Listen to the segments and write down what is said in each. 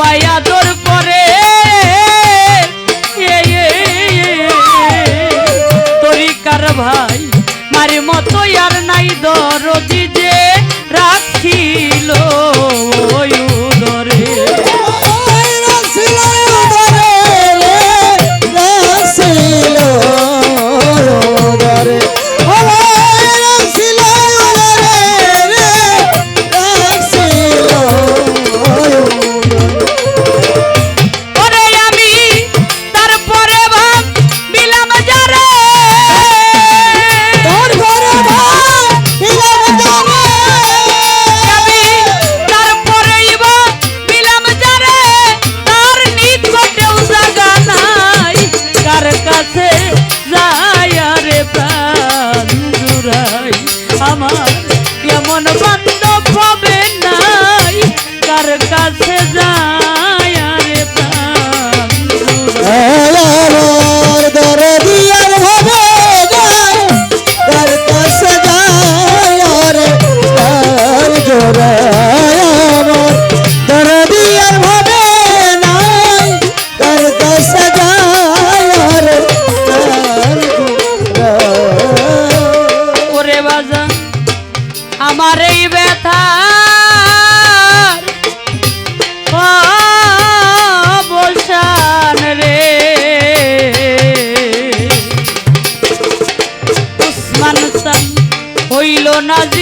বাবাই আদর করে। কার ভাই মারি মতো আর নাই দরদি no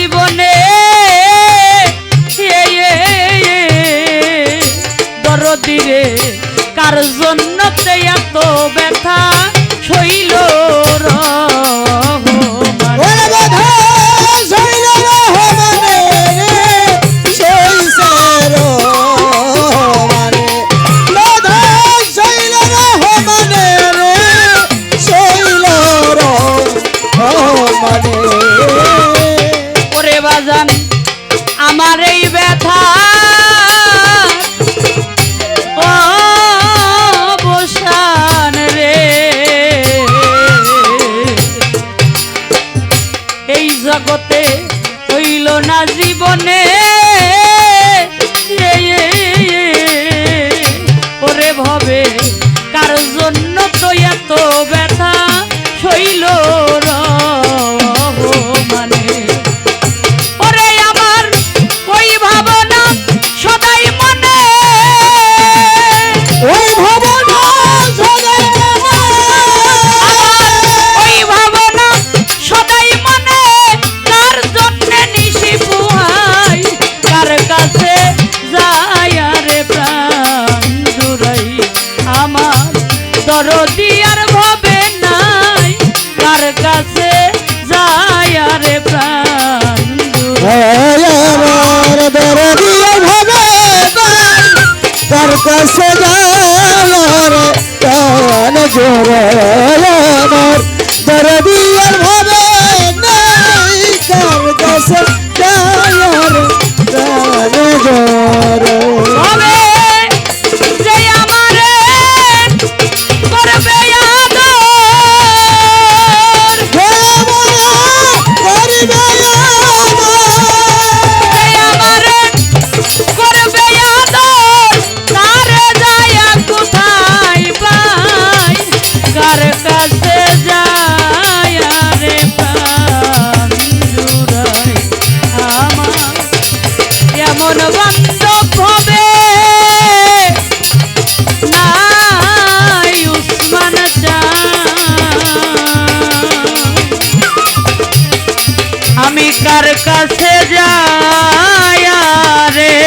হবে কার জন্য আসে যায় এমন বাস্তব হবে। আমি কার কাছে যাই রে